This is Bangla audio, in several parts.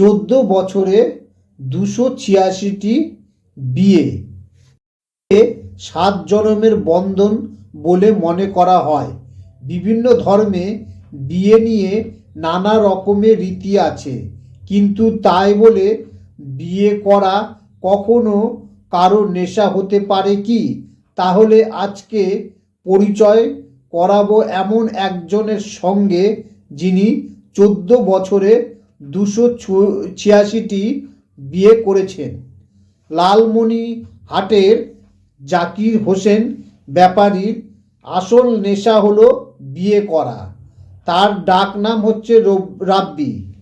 চোদ্দ বছরে দুশো ছিয়াশিটি বিয়ে। সাত জনমের বন্ধন বলে মনে করা হয়। বিভিন্ন ধর্মে বিয়ে নিয়ে নানা রকমের রীতি আছে। কিন্তু তাই বলে বিয়ে করা কখনো কারও নেশা হতে পারে কি? তাহলে আজকে পরিচয় করাবো এমন একজনের সঙ্গে যিনি চোদ্দ বছরে দুশো ছিয়াশিটি বিয়ে করেছেন। লালমনি হাটের জাকির হোসেন ব্যাপারীর আসল নেশা হলো বিয়ে করা। তার ডাক নাম হচ্ছে রব- রাব্বি।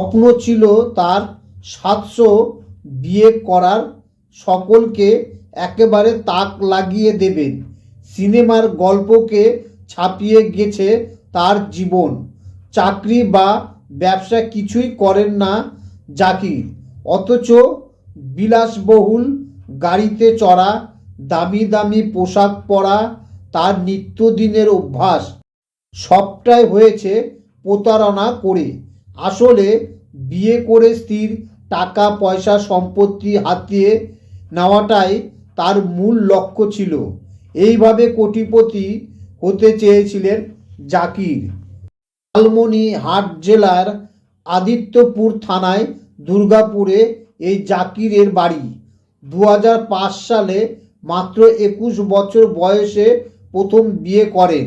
স্বপ্ন ছিল তার সাতশো বিয়ে করার সকলকে একেবারে তাক লাগিয়ে দেবেন। সিনেমার গল্পকে ছাপিয়ে গেছে তার জীবন। চাকরি বা ব্যবসা কিছুই করেন না জাকির। অথচ বিলাসবহুল গাড়িতে চড়া, দামি দামি পোশাক পরা, তার নিত্যদিনের অভ্যাস, সবটাই হয়েছে প্রতারণা করে। আসলে বিয়ে করে স্ত্রীর টাকা, পয়সা, সম্পত্তি হাতিয়ে নেওয়াটাই তার মূল লক্ষ্য ছিল। এইভাবে কোটিপতি হতে চেয়েছিলেন জাকির। লালমনিরহাট জেলার আদিত্যপুর থানায় দুর্গাপুরে এই জাকিরের বাড়ি। দু হাজার পাঁচ সালে মাত্র একুশ বছর বয়সে প্রথম বিয়ে করেন।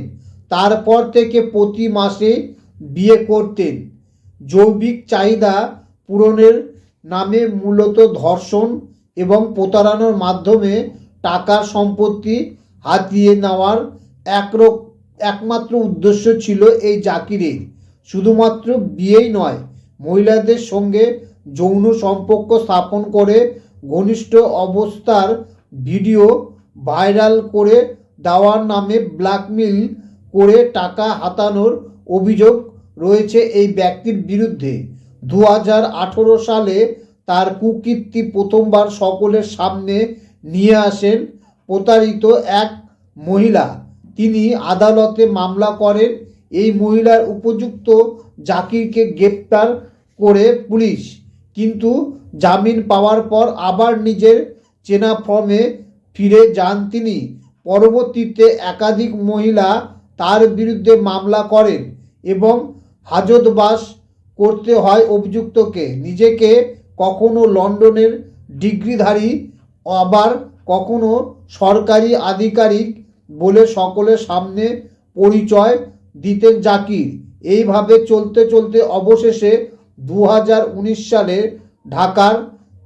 তারপর থেকে প্রতি মাসে বিয়ে করতেন। জৈবিক চাহিদা পূরণের নামে মূলত ধর্ষণ এবং প্রতারণার মাধ্যমে টাকা সম্পত্তি হাতিয়ে নেওয়ার একরক একমাত্র উদ্দেশ্য ছিল এই জাকিরের। শুধুমাত্র বিয়েই নয়, মহিলাদের সঙ্গে যৌন সম্পর্ক স্থাপন করে ঘনিষ্ঠ অবস্থার ভিডিও ভাইরাল করে দেওয়ার নামে ব্ল্যাকমেল করে টাকা হাতানোর অভিযোগ রয়েছে এই ব্যক্তির বিরুদ্ধে। দু সালে তার কুকীর্তি প্রথমবার সকলের সামনে নিয়ে আসেন প্রতারিত এক মহিলা। তিনি আদালতে মামলা করেন। এই মহিলার উপযুক্ত জাকিরকে গ্রেপ্তার করে পুলিশ। কিন্তু জামিন পাওয়ার পর আবার নিজের চেনা ফর্মে ফিরে যান তিনি। পরবর্তীতে একাধিক মহিলা তার বিরুদ্ধে মামলা করেন এবং হাজতবাস করতে হয় অভিযুক্তকে। নিজেকে কখনো লন্ডনের ডিগ্রিধারী, আবার কখনো সরকারি আধিকারিক বলে সকলের সামনে পরিচয় দিতেন জাকির। এইভাবে চলতে চলতে অবশেষে দু হাজার উনিশ সালে ঢাকার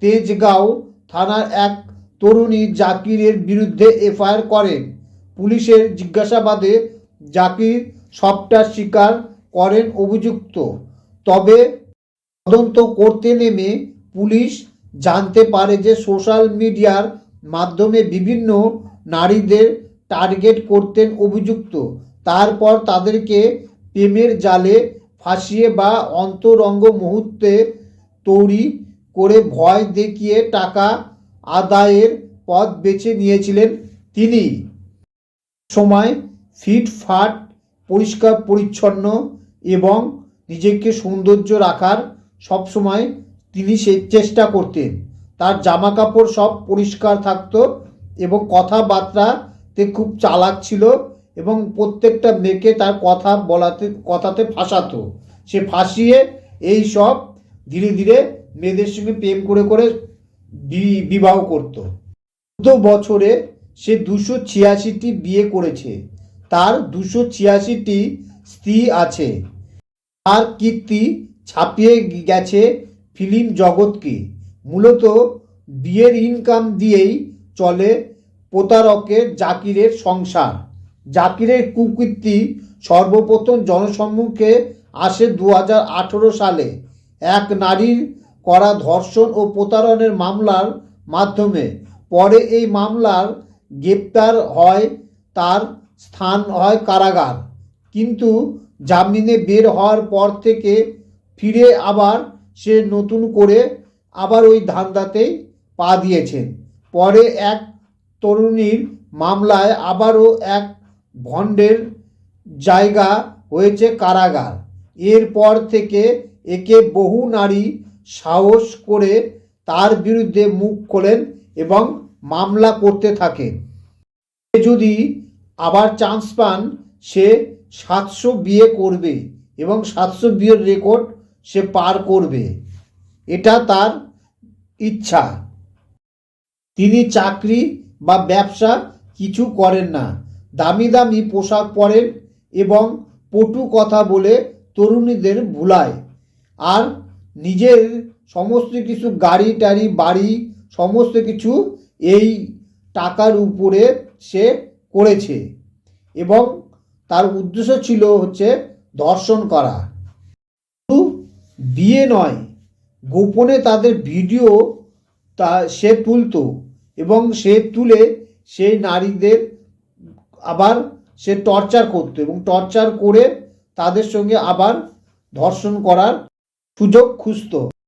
তেজগাঁও থানার এক তরুণী জাকিরের বিরুদ্ধে এফআইআর করেন। পুলিশের জিজ্ঞাসাবাদে জাকির সবটা স্বীকার করেন অভিযুক্ত। তবে তদন্ত করতে নেমে পুলিশ জানতে পারে যে সোশ্যাল মিডিয়ার মাধ্যমে বিভিন্ন নারীদের টার্গেট করতেন অভিযুক্ত। তারপর তাদেরকে প্রেমের জালে ফাঁসিয়ে বা অন্তরঙ্গ মুহূর্তে তৈরি করে ভয় দেখিয়ে টাকা আদায়ের পথ বেছে নিয়েছিলেন তিনি। সময় ফিটফাট পরিষ্কার, পরিচ্ছন্ন এবং নিজেকে সৌন্দর্য রাখার সবসময় তিনি সে চেষ্টা করতেন। তার জামা কাপড় সব পরিষ্কার থাকতো এবং কথাবার্তাতে খুব চালাক ছিল এবং প্রত্যেকটা মেয়েকে তার কথা বলাতে, কথাতে ফাঁসাতো। সে ফাঁসিয়ে এই সব ধীরে ধীরে মেয়েদের সঙ্গে প্রেম করে করে বিবাহ করত। চোদ্দ বছরে সে দুশো ছিয়াশিটি বিয়ে করেছে। তার দুশো ছিয়াশিটি স্ত্রী আছে। তার কীর্তি ছাপিয়ে গেছে ফিল্ম জগৎকে। মূলত বিয়ের ইনকাম দিয়েই চলে প্রতারকের জাকিরের সংসার। জাকিরের কুকীর্তি সর্বপ্রথম জনসম্মুখে আসে দু হাজার আঠেরো সালে। এক নারীর করা ধর্ষণ ও প্রতারণের মামলার মাধ্যমে। পরে এই মামলার গ্রেপ্তার হয়, তার স্থান হয় কারাগার। কিন্তু জামিনে বের হওয়ার পর থেকে ফিরে আবার সে নতুন করে আবার ওই ধান্দাতেই পা দিয়েছেন। পরে এক তরুণীর মামলায় আবারও এক ভণ্ডের জায়গা হয়েছে কারাগার। এরপর থেকে একে বহু নারী সাহস করে তার বিরুদ্ধে মুখ খোলেন এবং মামলা করতে থাকেন যদি আবার চান্স পান, সে সাতশো বিয়ে করবে এবং সাতশো বিয়ের রেকর্ড সে পার করবে। এটা তার ইচ্ছা। তিনি চাকরি বা ব্যবসা কিছু করেন না। দামি দামি পোশাক পরেন এবং পটু কথা বলে তরুণীদের ভুলায়। আর নিজের সমস্ত কিছু গাড়ি টাড়ি, বাড়ি সমস্ত কিছু এই টাকার উপরে সে করেছে এবং তার উদ্দেশ্য ছিল হচ্ছে দর্শন করা। শুধু বিয়ে নয়, গোপনে তাদের ভিডিও তা সে তুলতো। এবং সে তুলে সেই নারীদের আবার সে টর্চার করতো এবং টর্চার করে তাদের সঙ্গে আবার ধর্ষণ করার সুযোগ খুঁজতো।